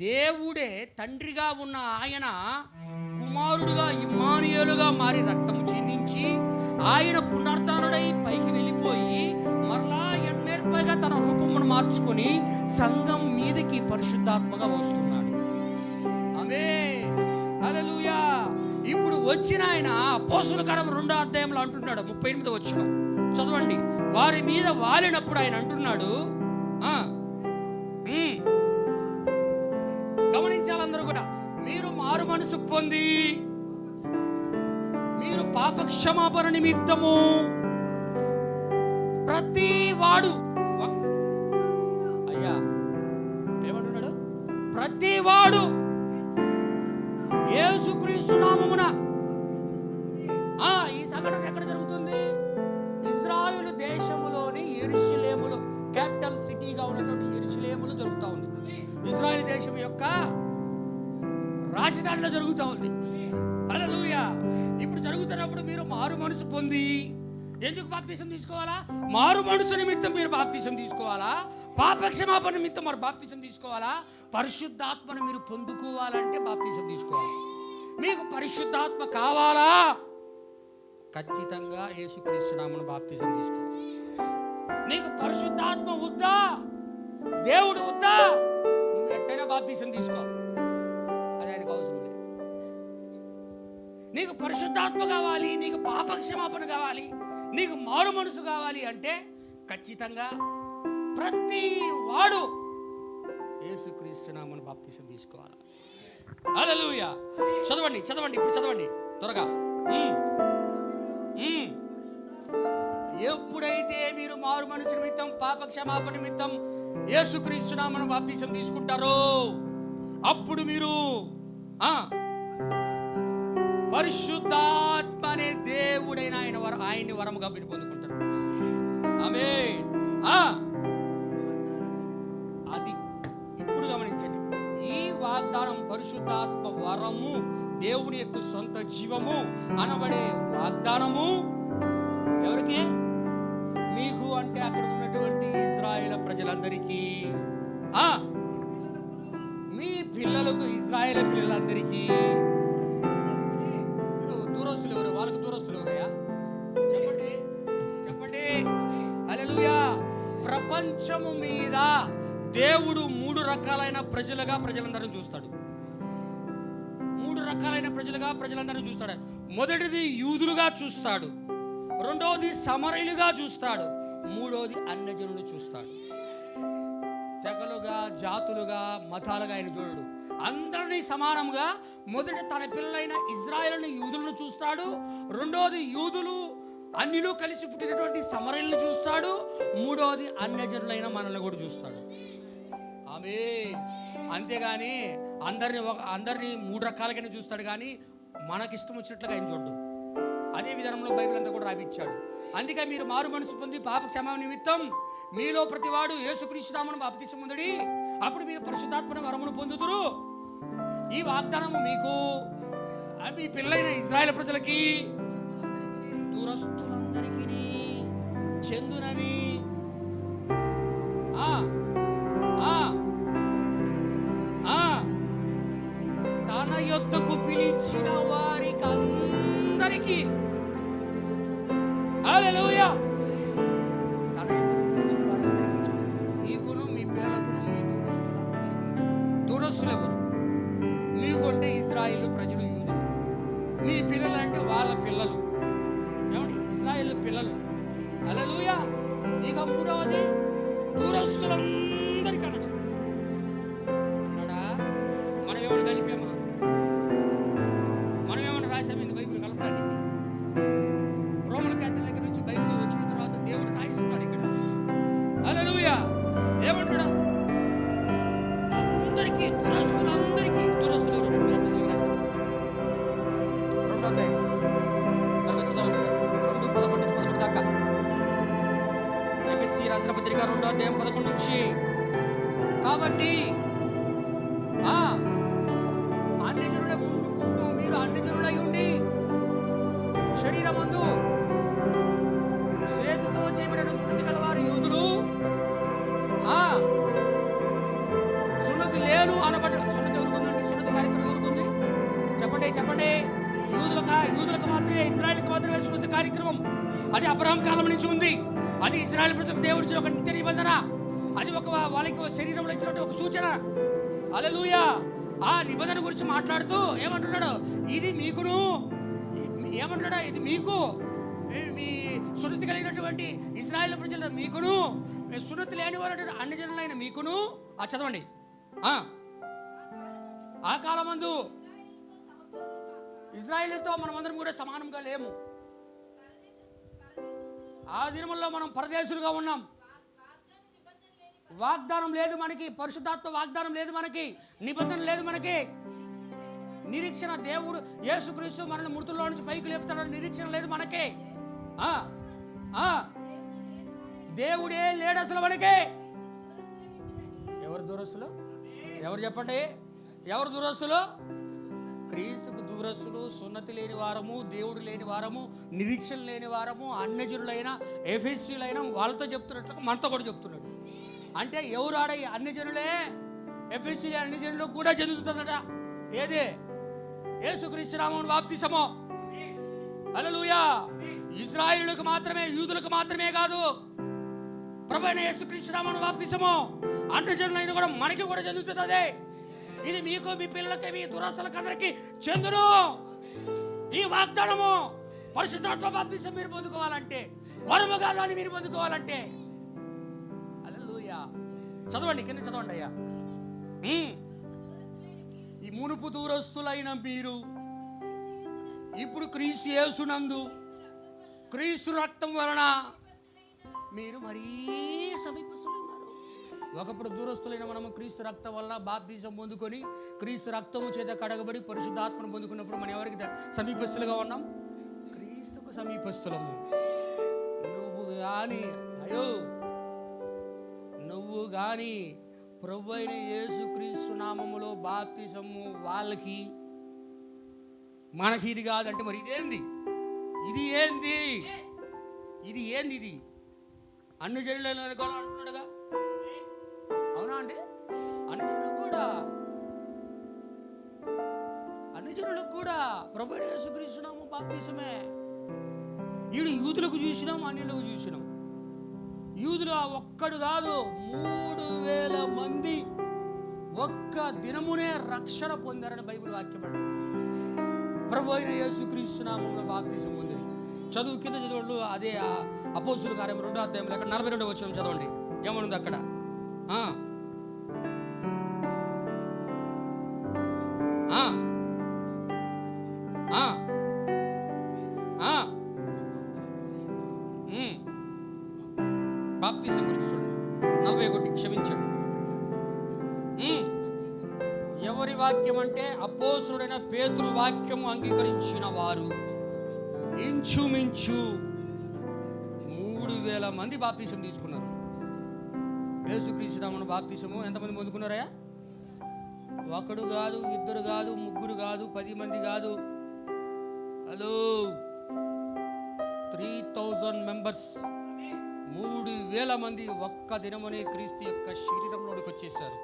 దేవుడే తండ్రిగా ఉన్న ఆయన కుమారుడుగా ఇమ్మానుయేలుగా మారి రక్తము చిందించి ఆయన పునరుద్ధరణుడై పైకి వెళ్ళిపోయి మరలా ఎన్నేర్పైగా తన రూపమును మార్చుకొని సంఘం మీదకి పరిశుద్ధాత్మగా వస్తున్నాడు. ఆమె అలలుయా ఇప్పుడు వచ్చిన ఆయన అపోస్తుల కరం రెండో అధ్యాయంలో అంటున్నాడు ముప్పై ఎనిమిది వచ్చిన చదవండి. వారి మీద వాలినప్పుడు ఆయన అంటున్నాడు మనసు పొంది మీరు పాప క్షమాపణ నిమిత్తము ప్రతి వాడు అయ్యా ఏమంటున్నాడు? ప్రతి వాడు యేసుక్రీస్తు నామమున. ఆ ఈ సంఘటన ఎక్కడ జరుగుతుంది? రాజధానిలో జరుగుతూ ఉంది. అలలుయా ఇప్పుడు జరుగుతున్నప్పుడు మీరు మారు మనసు పొంది ఎందుకు బాప్తీసం తీసుకోవాలా? మారు మనసు నిమిత్తం మీరు బాప్తీసం తీసుకోవాలా? పాపక్షమాపణ నిమిత్తం మరి బాప్తీసం తీసుకోవాలా? పరిశుద్ధాత్మను మీరు పొందుకోవాలంటే బాప్తీసం తీసుకోవాలి. మీకు పరిశుద్ధాత్మ కావాలా? ఖచ్చితంగా యేసుక్రీస్తునామను బాప్తీసం తీసుకోవాలి. నీకు పరిశుద్ధాత్మ వద్దా? దేవుడు వద్దా? నువ్వు ఎట్టైనా బాప్తీసం తీసుకో. అది ఆయనకు అవసరం. నీకు పరిశుద్ధాత్మ కావాలి నీకు పాపక్షమాపణ కావాలి నీకు మారు మనసు కావాలి అంటే ఖచ్చితంగా ప్రతి వాడు యేసుక్రీస్తునామను బాప్తిసం తీసుకోవాలి. హల్లెలూయా. చదవండి చదవండి ఇప్పుడు చదవండి. త్వరగా. ఎప్పుడైతే మీరు మారు మనసు నిమిత్తం పాప క్షమాపణ నిమిత్తం యేసుక్రీస్తునామను బాప్తిసం తీసుకుంటారో అప్పుడు మీరు ఆ పరిశుద్ధాత్మ అనే దేవుడైన ఆయన వర ఆయన్ని వరముగా మీరు పొందుకుంటారు. ఆమె అది ఇప్పుడు గమనించండి. ఈ వాగ్దానం పరిశుద్ధాత్మ వరము దేవుని యొక్క సొంత జీవము అనబడే వాగ్దానము ఎవరికి? మీకు అంటే అక్కడ ఉన్నటువంటి ఇజ్రాయేల్ ప్రజలందరికీ. ఆ! మీ పిల్లలకు ఇజ్రాయేల్ పిల్లలందరికీ. లోకము మీద దేవుడు మూడు రకాలైన ప్రజలుగా ప్రజలందరూ చూస్తాడు. మూడు రకాలైన ప్రజలుగా ప్రజలందరూ చూస్తాడు. మొదటిది యూదులుగా చూస్తాడు. రెండవది సమరయులుగా చూస్తాడు. మూడవది అన్నజనులు చూస్తాడు. తెగలుగా జాతులుగా మతాలుగా ఆయన చూడడు. అందరినీ సమానంగా మొదట తన పిల్లలైన ఇజ్రాయల్ని యూదులను చూస్తాడు. రెండవది యూదులు అన్నిలో కలిసి పుట్టినటువంటి సమరల్ని చూస్తాడు. మూడవది అన్యజనులైన మనల్ని కూడా చూస్తాడు. ఆమె అంతేగాని అందరిని ఒక అందరినీ మూడు రకాలుగానే చూస్తాడు కానీ మనకిష్టం వచ్చినట్లుగా ఆయన చూడడు. అదే విధానంలో బైబిల్ అంతా కూడా రాపిచ్చాడు. అందుకే మీరు మారు మనసు పొంది పాప క్షమా నిమిత్తం మీలో ప్రతివాడు యేసుక్రీస్తునామను బాప్తిసం పొందడి. అప్పుడు మీరు పరిశుద్ధాత్మన వరమును పొందుతురు ఈ వాగ్దానము మీకు అవి మీ ఇజ్రాయెల్ ప్రజలకి దూరస్తులందరికీ చెందునని ఆ, ఆ, తన యొద్దకు పిలిచిన వారికి అందరికీ హల్లెలూయా. తన యొద్దకు పిలిచిన వారందరికీ చెందును. మీ పిల్లలకును మీ దూరస్తులందరికీ. దూరస్తులు ఎవరు మీకు అంటే ఇజ్రాయిల్ ప్రజలు యూదులు. మీ పిల్లలు అంటే వాళ్ళ పిల్లలు. ఏమండి? ఇజ్రాయిల్ పిల్లలు. హల్లెలూయా. ఇక మూడవది దూరస్తులందరికీ అన్నాడు. అన్నాడా? మనం ఏమైనా కలిపామా? మనం ఏమైనా రాసామైంది బైబిల్ కలపడానికి? రోమన్ క్యాథలిక్ దగ్గర నుంచి బైబిల్ వచ్చిన తర్వాత దేవుడు రాయిస్తున్నాడు ఇక్కడ. హల్లెలూయా. ఏమంటాడు పత్రిక రెండో అధ్యాయం పదకొండు నుంచి. కాబట్టి ఆ అన్యజనుల ముందుకు మీరు అన్యజనులై ఉండి శరీరమందు చేతితో చేయబడిన సున్నతి గలవారు యూదులు ఆ సున్నతి లేను ఆనబడ్డ సున్నతి ఎవరికి ఉందండి సున్నతి కార్యక్రమం ఎవరికి ఉంది చెప్పండి చెప్పండి. యూదులకు యూదులకు మాత్రమే ఇజ్రాయల్కి మాత్రమే సున్నతి కార్యక్రమం. అది అబ్రహం కాలం నుంచి ఉంది. అది ఇజ్రాయెల్ ప్రజలకు దేవుడు ఇచ్చిన ఒక నిత్య నిబంధన. అది ఒక వాళ్ళకి ఒక శరీరంలో ఇచ్చినట్టు ఒక సూచన. అలలుయా ఆ నిబంధన గురించి మాట్లాడుతూ ఏమంటున్నాడు? ఇది మీకును. ఏమంటున్నాడు? ఇది మీకు. మీ- సున్నతి కలిగినటువంటి ఇస్రాయేల్ ప్రజలు మీకును. మీ సున్నతి లేని వారు అన్ని జనులైన మీకును. ఆ చదవండి. ఆ. కాలమందు ఇజ్రాయిల్తో మనమందరం కూడా సమానంగా లేము. ఆ దినముల్లో మనం పరదేశులుగా ఉన్నాం. వాగ్దానం లేదు మనకి పరిశుద్ధాత్మ వాగ్దానం లేదు మనకి నిబంధన లేదు మనకి. నిరీక్షణ దేవుడు యేసుక్రీస్తు మనల్ని మృతుల్లో నుంచి పైకి లేపుతాడని నిరీక్షణ లేదు మనకి. దేవుడే లేడు అసలు మనకి. ఎవరు దురస్తులు? ఎవరు చెప్పండి? ఎవరు దురస్తులు? క్రీస్తుకు దూరస్తులు సున్నతి లేని వారము దేవుడు లేని వారము నిరీక్షణ లేని వారము అన్యజనులైన ఎఫ్ఎస్సీలైన వాళ్ళతో చెప్తున్నట్లు మనతో కూడా చెప్తున్నాడు. అంటే ఎవరు ఆడ అన్యజనులే? ఎఫ్ఎస్సీ అన్యజనులు కూడా చెందుతుందట ఏది? యేసుక్రీస్తు రామను బాప్తిసమో. అలలుయా ఇజ్రాయిలకు మాత్రమే యూదులకు మాత్రమే కాదు. ప్రభైన యేసుక్రీస్తు రామను బాప్తిసమో. అన్యజనులైన కూడా మనకి కూడా చెందుతుంది అదే ఇది మీకు మీ పిల్లలకి మీ దురస్తులకు అందరికి చెందును. ఈ వాగ్దానము పరిశుద్ధాత్మ బాప్తిసం మీరు పొందుకోవాలంటే వరము కాదని మీరు పొందుకోవాలంటే. హల్లెలూయా. చదవండి కింద చదవండి అయ్యా. ఈ మునుపు దూరస్తులైన మీరు ఇప్పుడు క్రీస్తు యేసునందు క్రీస్తు రక్తం వలన మీరు మరీ సమీపస్తులు ఒకప్పుడు దూరస్తులైన మనము క్రీస్తు రక్తం వల్ల బాప్తీసం పొందుకొని క్రీస్తు రక్తము చేత కడగబడి పరిశుద్ధాత్మను పొందుకున్నప్పుడు మనం ఎవరికి సమీపస్తులుగా ఉన్నాం? క్రీస్తుకు సమీపస్తులము. నువ్వు కానీ అయ్యో! నువ్వు కానీ ప్రభు అయిన యేసు క్రీస్తు నామములో బాప్తిసము వాళ్ళకి మనకి ఇది కాదంటే మరి ఇదేంది? ఇది ఏంది? ఇది ఏంది ఇది? అన్ని జనులు అవునా అండి? అనుజనులకు కూడా. అనుజనులకు కూడా ప్రభు అయిన బాప్తిసమే. ఈడు యూదులకు చూసినాం అన్యులకు చూసినాం. యూదులు ఆ ఒక్కడు కాదు మూడు వేల మంది ఒక్క దినమునే రక్షణ పొందారని బైబిల్ వాక్యపడి. ప్రభు అయిన యేసుక్రీస్తునామంలో నామంలో పొందింది చదువు కింద చదవండు అదే అపోసులు కార్యం రెండో అధ్యాయంలో అక్కడ నలభై రెండో వచ్చిన చదవండి. ఏమనుంది అక్కడ? బాప్తీసం గురించి చూడండి. నలభై ఒకటి క్షమించండి. ఎవరి వాక్యం అంటే అపోసుడైన పేతురు వాక్యము అంగీకరించిన వారు ఇంచుమించు మూడు వేల మంది బాప్తీసం తీసుకున్నారు. యేసుక్రీస్తునామను బాప్తీసము. ఎంతమంది పొందుకున్నారయ్యా? ఒకడు కాదు ఇద్దరు కాదు ముగ్గురు కాదు పది మంది కాదు. హలో. Three thousand members. మూడు వేల మంది ఒక్క దినమునే క్రీస్తు యొక్క శరీరంలోనికి వచ్చేసారు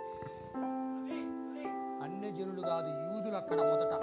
అన్య జనులు కాదు యూదులు అక్కడ మొదట.